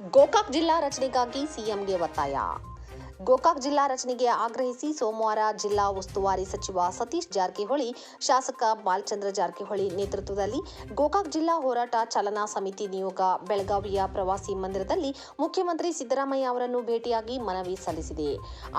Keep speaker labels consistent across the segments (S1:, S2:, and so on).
S1: ಗೋಕಾಕ್ ಜಿಲ್ಲಾ ರಚನೆಗಾಗಿ ಸಿಎಂಗೆ ಒತ್ತಾಯ ಗೋಕಾಕ್ ಜಿಲ್ಲಾ ರಚನೆಗೆ ಆಗ್ರಹಿಸಿ ಸೋಮವಾರ ಜಿಲ್ಲಾ ಉಸ್ತುವಾರಿ ಸಚಿವ ಸತೀಶ್ ಜಾರಕಿಹೊಳಿ, ಶಾಸಕ ಬಾಲಚಂದ್ರ ಜಾರಕಿಹೊಳಿ ನೇತೃತ್ವದಲ್ಲಿ ಗೋಕಾಕ್ ಜಿಲ್ಲಾ ಹೋರಾಟ ಚಾಲನಾ ಸಮಿತಿ ನಿಯೋಗ ಬೆಳಗಾವಿಯ ಪ್ರವಾಸಿ ಮಂದಿರದಲ್ಲಿ ಮುಖ್ಯಮಂತ್ರಿ ಸಿದ್ದರಾಮಯ್ಯ ಅವರನ್ನು ಭೇಟಿಯಾಗಿ ಮನವಿ ಸಲ್ಲಿಸಿದೆ.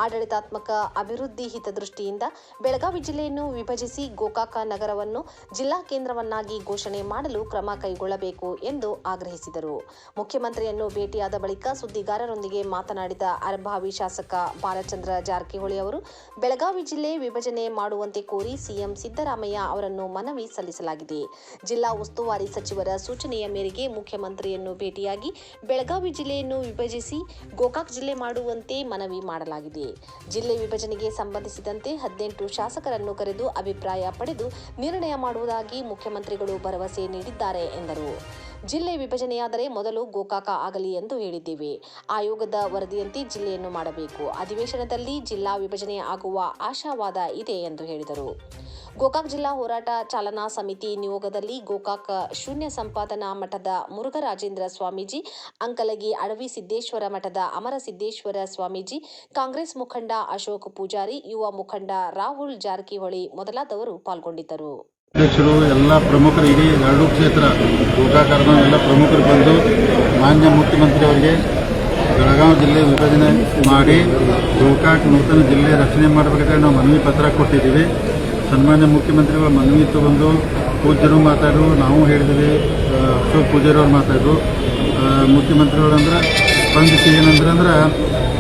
S1: ಆಡಳಿತಾತ್ಮಕ ಅಭಿವೃದ್ಧಿ ಹಿತದೃಷ್ಟಿಯಿಂದ ಬೆಳಗಾವಿ ಜಿಲ್ಲೆಯನ್ನು ವಿಭಜಿಸಿ ಗೋಕಾಕ ನಗರವನ್ನು ಜಿಲ್ಲಾ ಕೇಂದ್ರವನ್ನಾಗಿ ಘೋಷಣೆ ಮಾಡಲು ಕ್ರಮ ಕೈಗೊಳ್ಳಬೇಕು ಎಂದು ಆಗ್ರಹಿಸಿದರು. ಮುಖ್ಯಮಂತ್ರಿಯನ್ನು ಭೇಟಿಯಾದ ಬಳಿಕ ಸುದ್ದಿಗಾರರೊಂದಿಗೆ ಮಾತನಾಡಿದ ಅರಭಾವಿ ಶಾಸಕ ಬಾಲಚಂದ್ರ ಜಾರಕಿಹೊಳಿ ಅವರು ಬೆಳಗಾವಿ ಜಿಲ್ಲೆ ವಿಭಜನೆ ಮಾಡುವಂತೆ ಕೋರಿ ಸಿಎಂ ಸಿದ್ದರಾಮಯ್ಯ ಅವರನ್ನು ಮನವಿ ಸಲ್ಲಿಸಲಾಗಿದೆ. ಜಿಲ್ಲಾ ಉಸ್ತುವಾರಿ ಸಚಿವರ ಸೂಚನೆಯ ಮೇರೆಗೆ ಮುಖ್ಯಮಂತ್ರಿಯನ್ನು ಭೇಟಿಯಾಗಿ ಬೆಳಗಾವಿ ಜಿಲ್ಲೆಯನ್ನು ವಿಭಜಿಸಿ ಗೋಕಾಕ್ ಜಿಲ್ಲೆ ಮಾಡುವಂತೆ ಮನವಿ ಮಾಡಲಾಗಿದೆ. ಜಿಲ್ಲೆ ವಿಭಜನೆಗೆ ಸಂಬಂಧಿಸಿದಂತೆ ಹದಿನೆಂಟು ಶಾಸಕರನ್ನು ಕರೆದು ಅಭಿಪ್ರಾಯ ಪಡೆದು ನಿರ್ಣಯ ಮಾಡುವುದಾಗಿ ಮುಖ್ಯಮಂತ್ರಿಗಳು ಭರವಸೆ ನೀಡಿದ್ದಾರೆ ಎಂದರು. ಜಿಲ್ಲೆ ವಿಭಜನೆಯಾದರೆ ಮೊದಲು ಗೋಕಾಕ ಆಗಲಿ ಎಂದು ಹೇಳಿದ್ದೇವೆ. ಆಯೋಗದ ವರದಿಯಂತೆ ಜಿಲ್ಲೆಯನ್ನು ಮಾಡಬೇಕು. ಅಧಿವೇಶನದಲ್ಲಿ ಜಿಲ್ಲಾ ವಿಭಜನೆ ಆಗುವ ಆಶಾವಾದ ಇದೆ ಎಂದು ಹೇಳಿದರು. ಗೋಕಾಕ್ ಜಿಲ್ಲಾ ಹೋರಾಟ ಚಾಲನಾ ಸಮಿತಿ ನಿಯೋಗದಲ್ಲಿ ಗೋಕಾಕ್ ಶೂನ್ಯ ಸಂಪಾದನಾ ಮಠದ ಮುರುಘರಾಜೇಂದ್ರ ಸ್ವಾಮೀಜಿ, ಅಂಕಲಗಿ ಅಡವಿ ಸಿದ್ದೇಶ್ವರ ಮಠದ ಅಮರ ಸಿದ್ದೇಶ್ವರ ಸ್ವಾಮೀಜಿ, ಕಾಂಗ್ರೆಸ್ ಮುಖಂಡ ಅಶೋಕ್ ಪೂಜಾರಿ, ಯುವ ಮುಖಂಡ ರಾಹುಲ್ ಜಾರಕಿಹೊಳಿ ಮೊದಲಾದವರು ಪಾಲ್ಗೊಂಡಿದ್ದರು.
S2: ಅಧ್ಯಕ್ಷರು ಎಲ್ಲ ಪ್ರಮುಖರು, ಇಡೀ ಎರಡು ಕ್ಷೇತ್ರ ಗೋಕಾಕರ್ನ ಎಲ್ಲ ಪ್ರಮುಖರು ಬಂದು ಮಾನ್ಯ ಮುಖ್ಯಮಂತ್ರಿ ಅವರಿಗೆ ಬೆಳಗಾವಿ ಜಿಲ್ಲೆ ವಿಭಜನೆ ಮಾಡಿ ಗೋಕಾಕ್ ನೂತನ ಜಿಲ್ಲೆ ರಚನೆ ಮಾಡಬೇಕಾದ್ರೆ ನಾವು ಮನವಿ ಪತ್ರ ಕೊಟ್ಟಿದ್ದೀವಿ. ಸನ್ಮಾನ್ಯ ಮುಖ್ಯಮಂತ್ರಿಗಳ ಮನವಿ ತಗೊಂಡು ಪೂಜ್ಯರು ಮಾತಾಡಿದ್ರು ನಾವು ಹೇಳಿದ್ವಿ ಅಶೋಕ್ ಪೂಜಾರವ್ರು ಮಾತಾಡಿದ್ರು ಮಾತಾಡು ಮುಖ್ಯಮಂತ್ರಿಗಳು ಅಂದ್ರೆ ಸ್ಪಂದಿಸಿ ಏನಂದ್ರೆ ಅಂದ್ರೆ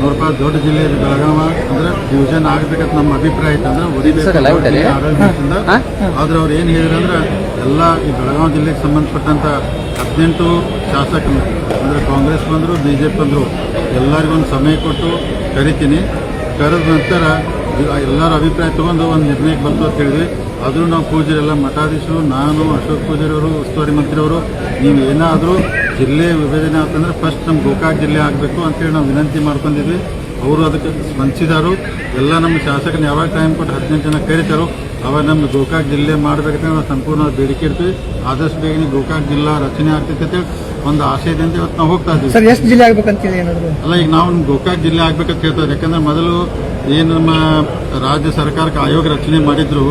S2: ನೋಡಪ್ಪ ದೊಡ್ಡ ಜಿಲ್ಲೆ ಇದು ಬೆಳಗಾವ. ಅಂದ್ರೆ ಡಿವಿಷನ್ ಆಗ್ಬೇಕಂತ ನಮ್ಮ ಅಭಿಪ್ರಾಯ ಇತ್ತು. ಅಂದ್ರೆ ಆಡಳಿತದಿಂದ ಆದ್ರೆ ಅವ್ರು ಏನು ಹೇಳಿದ್ರಂದ್ರೆ ಎಲ್ಲ ಈ ಬೆಳಗಾವಿ ಜಿಲ್ಲೆಗೆ ಸಂಬಂಧಪಟ್ಟಂತ ಹದಿನೆಂಟು ಶಾಸಕರು ಅಂದ್ರೆ ಕಾಂಗ್ರೆಸ್ ಬಂದರು ಬಿ ಜೆ ಪಿ ಬಂದರು ಎಲ್ಲರಿಗೊಂದು ಸಮಯ ಕೊಟ್ಟು ಕರಿತೀನಿ. ಕರೆದ ನಂತರ ಎಲ್ಲರ ಅಭಿಪ್ರಾಯ ತಗೊಂಡು ಒಂದು ನಿರ್ಣಯಕ್ಕೆ ಬಂತು ಅಂತ ಹೇಳಿದ್ವಿ. ಆದರೂ ನಾವು ಪೂಜಾರೆಲ್ಲ ಮಠಾಧೀಶರು ನಾನು ಅಶೋಕ್ ಪೂಜಾರಿಯವರು ಉಸ್ತುವಾರಿ ಮಂತ್ರಿಯವರು ನೀವು ಏನಾದರೂ ಜಿಲ್ಲೆ ವಿಭಜನೆ ಆತಂದ್ರೆ ಫಸ್ಟ್ ನಮ್ಮ ಗೋಕಾಕ್ ಜಿಲ್ಲೆ ಆಗಬೇಕು ಅಂತೇಳಿ ನಾವು ವಿನಂತಿ ಮಾಡ್ಕೊಂಡಿದ್ವಿ. ಅವರು ಅದಕ್ಕೆ ಸ್ಪಂದಿಸಿದಾರು. ಎಲ್ಲ ನಮ್ಮ ಶಾಸಕರು ಯಾವಾಗ ಟೈಮ್ ಕೊಟ್ಟು ಹದಿನೆಂಟು ಜನ ಕರೀತಾರೋ ಅವಾಗ ನಮ್ಮ ಗೋಕಾಕ್ ಜಿಲ್ಲೆ ಮಾಡಬೇಕಂತ ನಾವು ಸಂಪೂರ್ಣ ಬೇಡಿಕೆ ಇಡ್ತೀವಿ. ಆದಷ್ಟು ಬೇಗನೆ ಗೋಕಾಕ್ ಜಿಲ್ಲಾ ರಚನೆ ಆಗ್ತೈತೆ ಒಂದು ಆಶಯದಿಂದ ಇವತ್ತು ನಾವು ಹೋಗ್ತಾ ಇದ್ದೀವಿ.
S3: ಸರ್ ಎಷ್ಟು ಜಿಲ್ಲೆ ಆಗ್ಬೇಕಂತ ಏನಾದ್ರು?
S2: ಅಲ್ಲ ಈಗ ನಾವು ಗೋಕಾಕ್ ಜಿಲ್ಲೆ ಆಗ್ಬೇಕಂತ ಹೇಳ್ತಾರೆ. ಯಾಕಂದ್ರೆ ಮೊದಲು ಏನು ನಮ್ಮ ರಾಜ್ಯ ಸರ್ಕಾರಕ್ಕೆ ಆಯೋಗ ರಚನೆ ಮಾಡಿದ್ರು.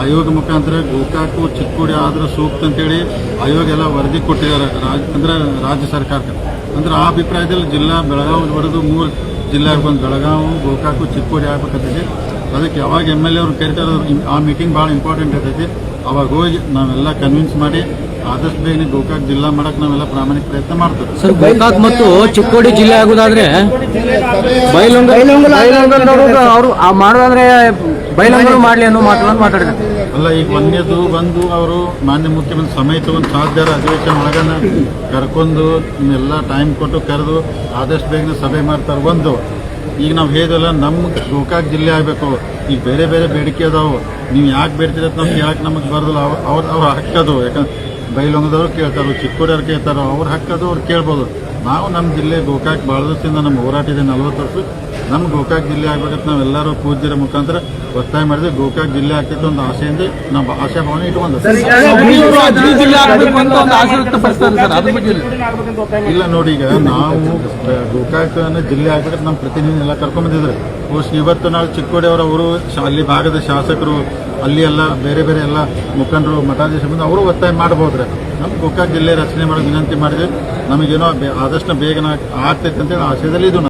S2: ಆಯೋಗ ಮುಖಾಂತರ ಗೋಕಾಕು ಚಿಕ್ಕೋಡಿ ಆದ್ರೆ ಸೂಕ್ತ ಅಂತೇಳಿ ಆಯೋಗ ಎಲ್ಲ ವರದಿ ಕೊಟ್ಟಿದ್ದಾರೆ ರಾಜ್ ಅಂದ್ರೆ ರಾಜ್ಯ ಸರ್ಕಾರಕ್ಕೆ. ಅಂದ್ರೆ ಆ ಅಭಿಪ್ರಾಯದಲ್ಲಿ ಜಿಲ್ಲಾ ಬೆಳಗಾವಿ ಹೊಡೆದು ಮೂರು ಜಿಲ್ಲೆ ಬಂದು ಬೆಳಗಾವಿ ಗೋಕಾಕು ಚಿಕ್ಕೋಡಿ ಆಗ್ಬೇಕಂತೈತಿ ಅದಕ್ಕೆ ಯಾವಾಗ ಎಂ ಎಲ್ ಎ ಅವ್ರು ಕರಿತಾರೆ ಆ ಮೀಟಿಂಗ್ ಭಾಳ ಇಂಪಾರ್ಟೆಂಟ್ ಇರ್ತೈತಿ. ಅವಾಗ ಹೋಗಿ ನಾವೆಲ್ಲ ಕನ್ವಿನ್ಸ್ ಮಾಡಿ ಆದಷ್ಟು ಬೇಗನೆ ಗೋಕಾಕ್ ಜಿಲ್ಲಾ ಮಾಡಕ್ ನಾವೆಲ್ಲ ಪ್ರಾಮಾಣಿಕ ಪ್ರಯತ್ನ ಮಾಡ್ತೇವೆ.
S4: ಸರ್ ಗೋಕಾಕ್ ಮತ್ತು ಚಿಕ್ಕೋಡಿ ಜಿಲ್ಲೆ ಆಗೋದಾದ್ರೆ ಅವರು ಮಾಡೋದಾದ್ರೆ ಬೈಲೊಂಗರು ಮಾಡ್ಲಿ ಅನ್ನೋ ಮಾತುಗಳನ್ನು ಮಾತಾಡ್ತಾರೆ
S2: ಅಲ್ಲ ಈಗ ಮನ್ಯದು ಬಂದು ಅವರು ಮಾನ್ಯ ಮುಖ್ಯಮಂತ್ರಿ ಸಮಯ ತಗೊಂಡು ಸಾಧ್ಯರ ಅಧಿವೇಶನ ಒಳಗನ ಕರ್ಕೊಂಡು ಎಲ್ಲ ಟೈಮ್ ಕೊಟ್ಟು ಕರೆದು ಆದಷ್ಟು ಬೇಗನೆ ಸಭೆ ಮಾಡ್ತಾರೆ ಒಂದು. ಈಗ ನಾವು ಹೇಳಿದಲ್ಲ ನಮ್ಮ ಗೋಕಾಕ್ ಜಿಲ್ಲೆ ಆಗಬೇಕು. ಈಗ ಬೇರೆ ಬೇರೆ ಬೇಡಿಕೆ ಅದಾವು. ನೀವು ಯಾಕೆ ಬೇಡ್ತೀರ ಅಂತ ನಾವು ಕೇಳಕ್ಕೆ ನಮಗೆ ಬರೋದಿಲ್ಲ. ಅವ್ರ ಅವ್ರ ಹಕ್ಕದು ಯಾಕಂದ್ರೆ ಬೈಲೊಂಗದವ್ರು ಕೇಳ್ತಾರೋ ಚಿಕ್ಕೋಡಿಯವ್ರು ಕೇಳ್ತಾರೋ ಅವ್ರು ಹಕ್ಕದು ಅವ್ರು ಕೇಳ್ಬೋದು. ನಾವು ನಮ್ಮ ಜಿಲ್ಲೆ ಗೋಕಾಕ್ ಭಾಳ ದಿವಸದಿಂದ ನಮ್ಮ ಹೋರಾಟ ಇದೆ ನಲ್ವತ್ತು ವರ್ಷ. ನಮ್ಮ ಗೋಕಾಕ್ ಜಿಲ್ಲೆ ಆಗ್ಬೇಕಂತ ನಾವೆಲ್ಲರೂ ಪೂಜ್ಯರ ಮುಖಾಂತರ ಒತ್ತಾಯ ಮಾಡಿದ್ವಿ. ಗೋಕಾಕ್ ಜಿಲ್ಲೆ ಆಗ್ತಿತ್ತು ಒಂದು ಆಸೆಯಿಂದ ನಾವು ಆಶಾಭಾವನೆ ಇಟ್ಕೊಂಡು
S4: ಜಿಲ್ಲೆ ಆಗಬೇಕು ಅಂತ ಒಂದು ಆಸೆ ವ್ಯಕ್ತಪಡಿಸ್ತಾರೆ ಸರ್ ಅದ್ರ
S2: ಇಲ್ಲ ನೋಡಿ ಈಗ ನಾವು ಗೋಕಾಕ್ ಜಿಲ್ಲೆ ಆಗ್ಬೇಕಂತ ನಮ್ಮ ಪ್ರತಿನಿಧಿ ಎಲ್ಲ ಕರ್ಕೊಂಡ್ಬಂದಿದ್ರು ಬಹುಶಃ ಇವತ್ತು ನಾವು ಚಿಕ್ಕೋಡಿ ಅವರು ಶಾಲೆ ಭಾಗದ ಶಾಸಕರು ಅಲ್ಲಿ ಎಲ್ಲ ಬೇರೆ ಬೇರೆ ಎಲ್ಲ ಮುಖಂಡರು ಮಠಾಧೀಶ ಬಂದು ಅವರು ಒತ್ತಾಯ ಮಾಡಬಹುದ್ರೆ. ನಮ್ಮ ಗೋಕಾಕ್ ಜಿಲ್ಲೆ ರಚನೆ ಮಾಡೋದು ವಿನಂತಿ ಮಾಡಿದ್ವಿ. ನಮಗೇನೋ ಆದಷ್ಟು ಬೇಗನ ಆಗ್ತೈತೆ ಅಂತೇಳಿ ಆಶಯದಲ್ಲಿ ಇದು